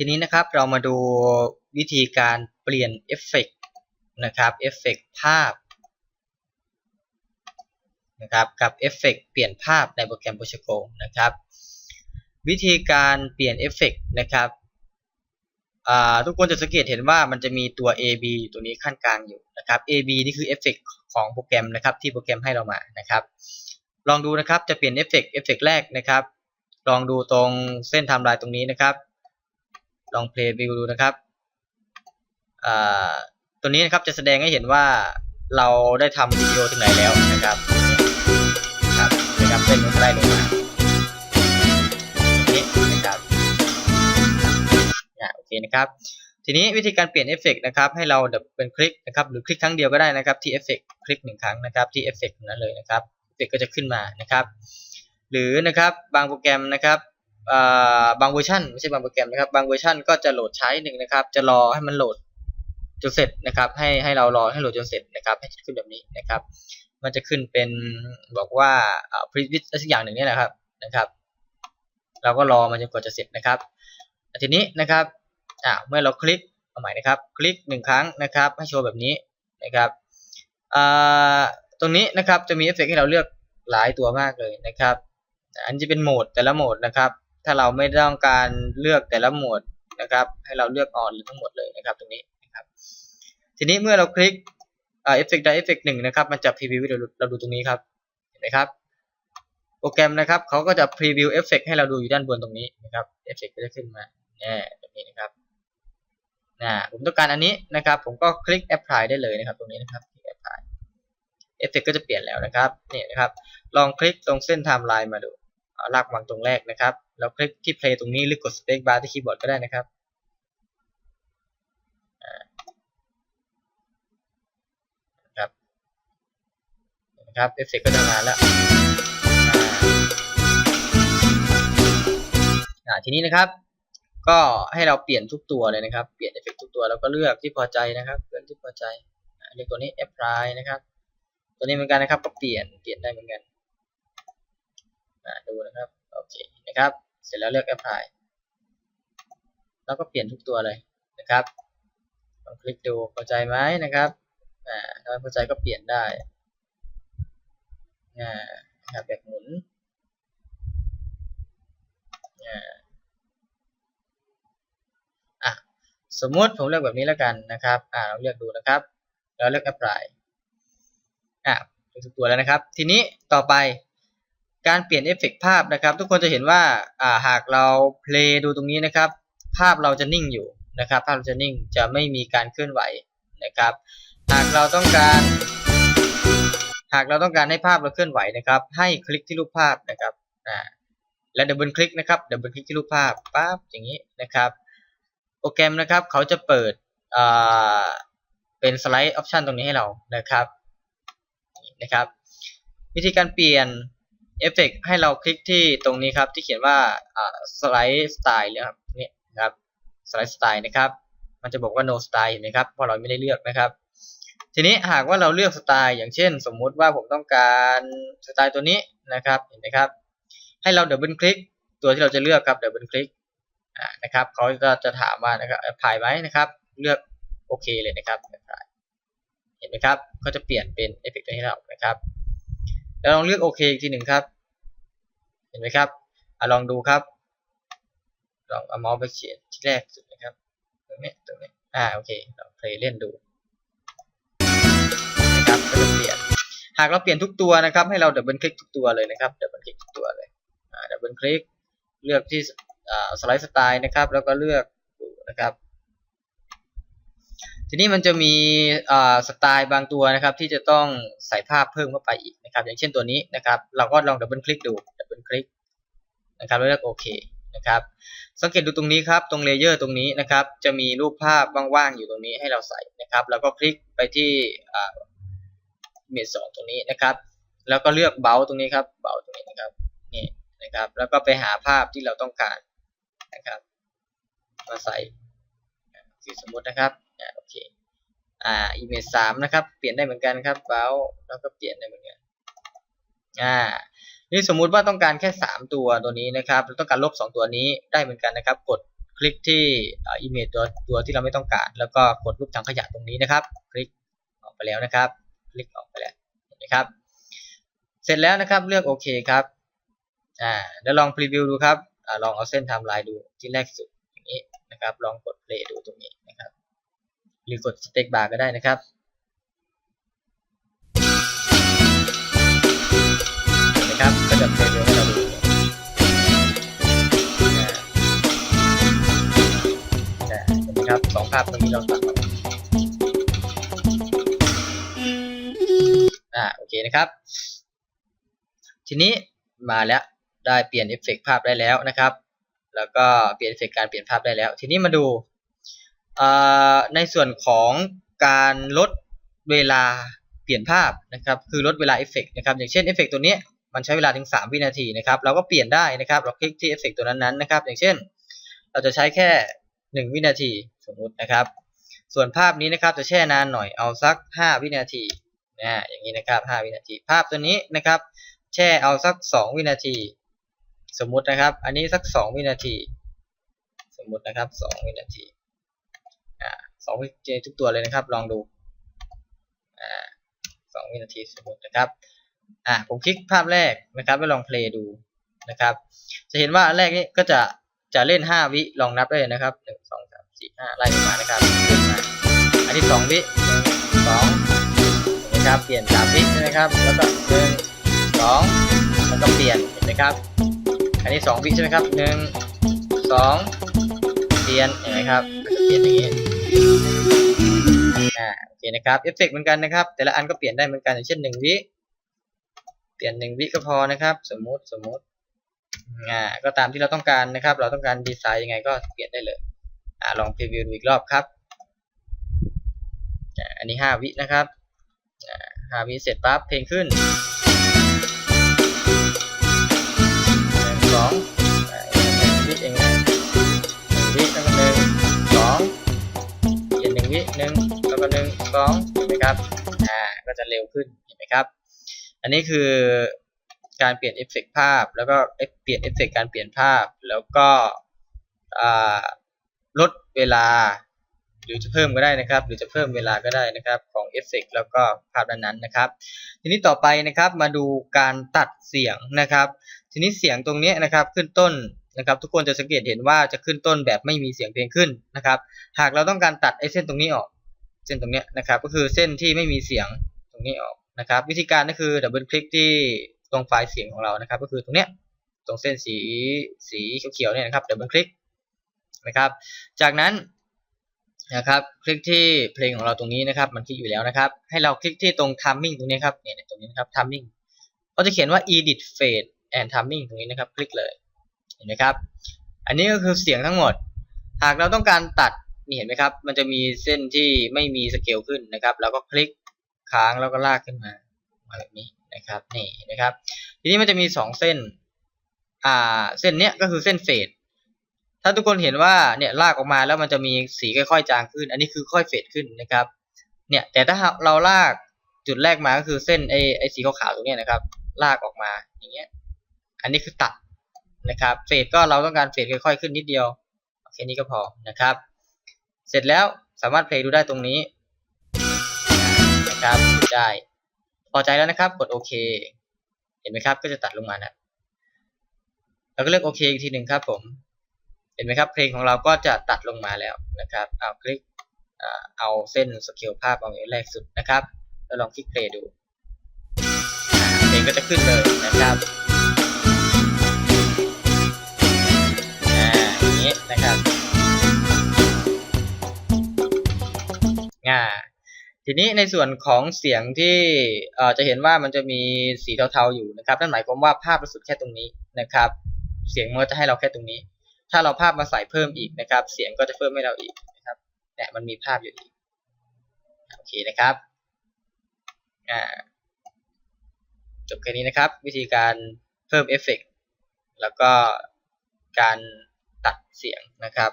ทีนี้นะครับเรามาดูวิธีการเปลี่ยนเอฟเฟกต์นะครับเอฟเฟกต์ภาพนะครับกับเอฟเฟกต์เปลี่ยนภาพในโปรแกรม p o r t u g a l นะครับ วิธีการเปลี่ยนเอฟเฟกต์นะครับทุกคนจะสังเกตเห็นว่ามันจะมีตัว AB อยู่ตัวนี้ขั้นกลางอยู่นะครับ AB นี่คือเอฟเฟกต์ของโปรแกรมนะครับที่โปรแกรมให้เรามานะครับ ลองดูนะครับจะเปลี่ยนเอฟเฟกต์เอฟเฟกต์แรกนะครับ ลองดูตรงเส้นไทม์ไลน์ตรงนี้นะครับ ลองเพลย์วิวดูนะครับตัวนี้นะครับจะแสดงให้เห็นว่าเราได้ทำวิดีโอถึงไหนแล้วนะครับครับนะครับเล่นลงไล่ลงมานี่นะครับโอเคนะครับ ทีนี้วิธีการเปลี่ยนเอฟเฟกต์นะครับให้เราเป็นคลิกนะครับหรือคลิกครั้งเดียวก็ได้นะครับที่เอฟเฟกต์คลิกหนึ่งครั้งนะครับที่เอฟเฟกต์นั้นเลยนะครับเอฟเฟกต์ก็จะขึ้นมานะครับ หรือนะครับบางโปรแกรมนะครับ บางเวอร์ชันไม่ใช่บางโปรแกรมนะครับบางเวอร์ชันก็จะโหลดใช้หนึ่งนะครับ จะรอให้มันโหลดจนเสร็จนะครับให้ให้เรารอให้โหลดจนเสร็จนะครับ ให้ขึ้นแบบนี้นะครับ มันจะขึ้นเป็นบอกว่าพรีวิทสักอย่างหนึ่งนี่แหละครับนะครับ เราก็รอมันจนกว่าจะเสร็จนะครับทีนี้นะครับอ่าเมื่อเราคลิกเอาใหม่นะครับ คลิกหนึ่งครั้งนะครับ ให้โชว์แบบนี้นะครับอ่าตรงนี้นะครับจะมีเอฟเฟกต์ให้เราเลือกหลายตัวมากเลยนะครับ อันนี้จะเป็นโหมดแต่ละโหมดนะครับ ถ้าเราไม่ต้องการเลือกแต่ละโหมดนะครับ ให้เราเลือกออนหรือทั้งหมดเลยนะครับตรงนี้นะครับ ทีนี้เมื่อเราคลิกเอฟเฟกต์ใดเอฟเฟกต์หนึ่งนะครับ มันจะพรีวิวเราเราดูตรงนี้ครับเห็นไหมครับ โปรแกรมนะครับเขาก็จะพรีวิวเอฟเฟกต์ให้เราดูอยู่ด้านบนตรงนี้นะครับเอฟเฟกต์ก็จะขึ้นมาแน่แบบนี้นะครับนะผมต้องการอันนี้นะครับ ผมก็คลิก apply ได้เลยนะครับ ตรงนี้นะครับคลิก apply เอฟเฟกต์ก็จะเปลี่ยนแล้วนะครับนี่นะครับ ลองคลิกตรงเส้นไทม์ไลน์มาดูลากวางตรงแรกนะครับ แล้วคลิกที่ play ตรงนี้หรือกด space bar ที่คีย์บอร์ดก็ได้นะครับครับนะครับเอฟเฟกต์ก็จะมาแล้วทีนี้นะครับ ก็ให้เราเปลี่ยนทุกตัวเลยนะครับ เปลี่ยนเอฟเฟกทุกตัวแล้วก็เลือกที่พอใจนะครับเลือกที่พอใจเลือกตัวนี้ apply นะครับ ตัวนี้เหมือนกันนะครับ ก็เปลี่ยนเปลี่ยนได้เหมือนกันดูนะครับ โอเคนะครับ เสร็จแล้วเลือก apply แล้วก็เปลี่ยนทุกตัวเลยนะครับลองคลิกดูพอใจไหมนะครับอ่าถ้าพอใจก็เปลี่ยนได้อ่านะครับแบบหมุนอ่าอะสมมติผมเลือกแบบนี้แล้วกันนะครับอ่าเราเลือกดูนะครับแล้วเลือก apply อะทุกตัวแล้วนะครับ ทีนี้ต่อไป การเปลี่ยนเอฟเฟกภาพนะครับ ทุกคนจะเห็นว่าาหากเราเพลย์ดูตรงนี้นะครับ ภาพเราจะนิ่งอยู่นะครับ ภาพเราจะนิ่งจะไม่มีการเคลื่อนไหวนะครับ หากเราต้องการ หากเราต้องการให้ภาพเราเคลื่อนไหวนะครับ ให้คลิกที่รูปภาพนะครับอ่าและดับเบิลคลิกนะครับดับเบิลคลิกที่รูปภาพปั๊บอย่างนี้นะครับโปรแกรมนะครับเขาจะเปิดเป็นสไลด์ออปชันตรงนี้ให้เรานะครับนะครับ วิธีการเปลี่ยน เอฟเฟกให้เราคลิกที่ตรงนี้ครับที่เขียนว่าสไลด์สไตล์นะครับนี่ครับสไลด์สไตล์นะครับ มันจะบอกว่า no style เห็นไหมครับเพราะเราไม่ได้เลือกนะครับ ทีนี้หากว่าเราเลือกสไตล์อย่างเช่น สมมุติว่าผมต้องการสไตล์ตัวนี้นะครับเห็นไหมครับ ให้เราดับเบิลคลิกตัวที่เราจะเลือกครับดับเบิลคลิกนะครับเขาก็จะถามว่านะครับผ่ายไหมนะครับ เลือกโอเคเลยนะครับเห็นไหมครับเขาจะเปลี่ยนเป็นเอฟเฟกต์ให้เรานะครับ แล้วลองเลือกโอเคอีกทีหนึ่งครับ เห็นไหมครับอลองดูครับ ลองเอาเมาส์ไปเขียนที่แรกสุดนะครับตรงนี้ตรงนี้อ่าโอเคเราเพลย์เล่นดูนะครับก็จะเปลี่ยน หากเราเปลี่ยนทุกตัวนะครับ ให้เราดับเบิลคลิกทุกตัวเลยนะครับดับเบิลคลิกทุกตัวเลยอ่าดับเบิลคลิกเลือกที่อ่าสไลด์สไตล์นะครับ แล้วก็เลือกดูนะครับ ทีนี้มันจะมีสไตล์บางตัวนะครับ ที่จะต้องใส่ภาพเพิ่มเข้าไปอีกนะครับ อย่างเช่นตัวนี้นะครับ เราก็ลองดับเบิลคลิกดูดับเบิลคลิกนะครับแล้วเลือกโอเคนะครับสังเกตดูตรงนี้ครับตรงเลเยอร์ตรงนี้นะครับ จะมีรูปภาพว่างๆอยู่ตรงนี้ให้เราใส่นะครับ แล้วก็คลิกไปที่เมจสองตรงนี้นะครับ แล้วก็เลือกเบลตรงนี้ครับเบลตรงนี้นะครับนี่นะครับ แล้วก็ไปหาภาพที่เราต้องการนะครับ มาใส่สมมตินะครับ โอเคอ่า image สามนะครับ เปลี่ยนได้เหมือนกันครับเบลแล้วก็เปลี่ยนได้เหมือนกันอ่านี่สมมุติว่าต้องการแค่สามตัวตัวนี้นะครับต้องการลบสองตัวนี้ได้เหมือนกันนะครับ กดคลิกที่อ่า image ตัวตัวที่เราไม่ต้องการ แล้วก็กดรูปถังขยะตรงนี้นะครับ คลิกออกไปแล้วนะครับ คลิกออกไปแล้วเห็นไหมครับ เสร็จแล้วนะครับเลือกโอเคครับอ่าเดี๋ยวลองพรีวิวดูครับอ่าลองเอาเส้นไทม์ไลน์ดูที่แรกสุดอย่างนี้นะครับ ลองกด play ดูตรงนี้นะครับ หรือกดสเต็กบาร์ก็ได้นะครับนไหมครับก็จะเพลย์ให้เราดูนไหมครับสองภาพตรงนี้เราตัดออกอ่าโอเคนะครับ ทีนี้มาแล้วได้เปลี่ยนเอฟเฟกต์ภาพได้แล้วนะครับ แล้วก็เปลี่ยนเอฟเฟกต์การเปลี่ยนภาพได้แล้ว ทีนี้มาดู ในส่วนของการลดเวลาเปลี่ยนภาพนะครับคือลดเวลาเอฟเฟกต์นะครับอย่างเช่นเอฟเฟกต์ตัวนี้มันใช้เวลาถึง 3 วินาทีนะครับเราก็เปลี่ยนได้นะครับเราคลิกที่เอฟเฟกต์ตัวนั้นๆนะครับอย่างเช่น เราจะใช้แค่ 1 วินาทีสมมตินะครับ ส่วนภาพนี้นะครับจะแช่นานหน่อยเอาสัก 5 วินาทีนะอย่างนี้นะครับ 5 วินาที ภาพตัวนี้นะครับ แช่เอาสัก 2 วินาที สมมุตินะครับ อันนี้สัก 2 วินาที สมมุตินะครับ 2 วินาที สอ่า2วินาทีทุกตัวเลยนะครับ ลองดูสอ่า2วินาทีสมมตินะครับอ่าผมคลิกภาพแรกนะครับแล้วลองเพลย์ดูนะครับ จะเห็นว่าอันแรกนี้ก็จะจะเล่น 5 วิลองนับได้เลยนะครับ 1 2 3 4 5 ไล่ลงมานะครับอันที่ 2 วิ2นะครับเปลี่ยน 3 วิใช่ไหมครับ แล้วก็1 2แล้วก็เปลี่ยนเห็นไหมครับ อันนี้ 2 วิใช่ไหมครับ 1 2 เปลี่ยนเห็นไหมครับเปลี่ยนอย่างนี้ อ่าโอเคนะครับเอฟเฟกต์เหมือนกันนะครับ แต่ละอันก็เปลี่ยนได้เหมือนกันอย่างเช่น1วิเปลี่ยน1วิก็พอนะครับ สมมุติสมมุติอ่าก็ตามที่เราต้องการนะครับ เราต้องการดีไซน์ยังไงก็เปลี่ยนได้เลยอ่าลองพรีวิวดูอีกรอบครับอ่าอันนี้5วินะครับอ่า5วิเสร็จปั๊บเพลงขึ้น ก็หนึ่งสองเห็นไหมครับอ่าก็จะเร็วขึ้นเห็นไหมครับ อันนี้คือการเปลี่ยนเอฟเฟกต์ภาพ แล้วก็เปลี่ยนเอฟเฟกต์การเปลี่ยนภาพ แล้วก็ลดเวลา หรือจะเพิ่มก็ได้นะครับ หรือจะเพิ่มเวลาก็ได้นะครับของเอฟเฟกต์แล้วก็ภาพนั้นๆนะครับ ทีนี้ต่อไปนะครับมาดูการตัดเสียงนะครับ ทีนี้เสียงตรงนี้นะครับขึ้นต้นนะครับ ทุกคนจะสังเกตเห็นว่าจะขึ้นต้นแบบไม่มีเสียงเพลงขึ้นนะครับ หากเราต้องการตัดไอเส้นตรงนี้ออก เส้นตรงนี้นะครับ ก็คือเส้นที่ไม่มีเสียงตรงนี้ออกนะครับ วิธีการก็คือดับเบิลคลิกที่ตรงไฟล์เสียงของเรานะครับ ก็คือตรงเนี้ยตรงเส้นสีสีเขียวๆเนี่ยนะครับดับเบิลคลิกนะครับ จากนั้นนะครับ คลิกที่เพลงของเราตรงนี้นะครับ มันคลิกอยู่แล้วนะครับ ให้เราคลิกที่ตรง timing ตรงนี้ครับเนี่ยตรงนี้นะครับ timing ก็จะเขียนว่า edit fade and timing ตรงนี้นะครับ คลิกเลยเห็นไหมครับ อันนี้ก็คือเสียงทั้งหมด หากเราต้องการตัด นี่เห็นไหมครับ มันจะมีเส้นที่ไม่มีสเกลขึ้นนะครับ แล้วก็คลิกค้างแล้วก็ลากขึ้นมามาแบบนี้นะครับนี่นะครับ ทีนี้มันจะมีสองเส้น อ่า เส้นเนี้ยก็คือเส้นเฟดถ้าทุกคนเห็นว่าเนี่ยลากออกมาแล้วมันจะมีสีค่อยๆ จางขึ้น อันนี้คือค่อยเฟดขึ้นนะครับ เนี่ย แต่ถ้าเราลากจุดแรกมาก็คือเส้นไอไอสีขาวๆตรงเนี้ยนะครับ ลากออกมาอย่างเงี้ย อันนี้คือตัดนะครับ เฟดก็เราต้องการเฟดค่อยๆขึ้นนิดเดียวแค่นี้ก็พอนะครับ เสร็จแล้วสามารถเพลย์ดูได้ตรงนี้นะครับดูได้ พอใจแล้วนะครับ กดโอเค เห็นไหมครับ ก็จะตัดลงมานะเราก็เลือกโอเคอีกทีหนึ่งครับผม เห็นไหมครับ เพลงของเราก็จะตัดลงมาแล้วนะครับ เอาคลิกเอาเส้นสเกลภาพเอาอย่างแรกสุดนะครับ แล้วลองคลิกเพลย์ดู เพลงก็จะขึ้นเลยนะครับ ทีนี้ในส่วนของเสียงที่จะเห็นว่ามันจะมีสีเทาๆอยู่นะครับนั่นหมายความว่าภาพมันสุดแค่ตรงนี้นะครับ เสียงมันจะให้เราแค่ตรงนี้ ถ้าเราภาพมาใส่เพิ่มอีกนะครับ เสียงก็จะเพิ่มให้เราอีกนะครับเนี่ยมันมีภาพอยู่อีกโอเคนะครับอ่าจบแค่นี้นะครับ วิธีการเพิ่มเอฟเฟกต์แล้วก็การตัดเสียงนะครับ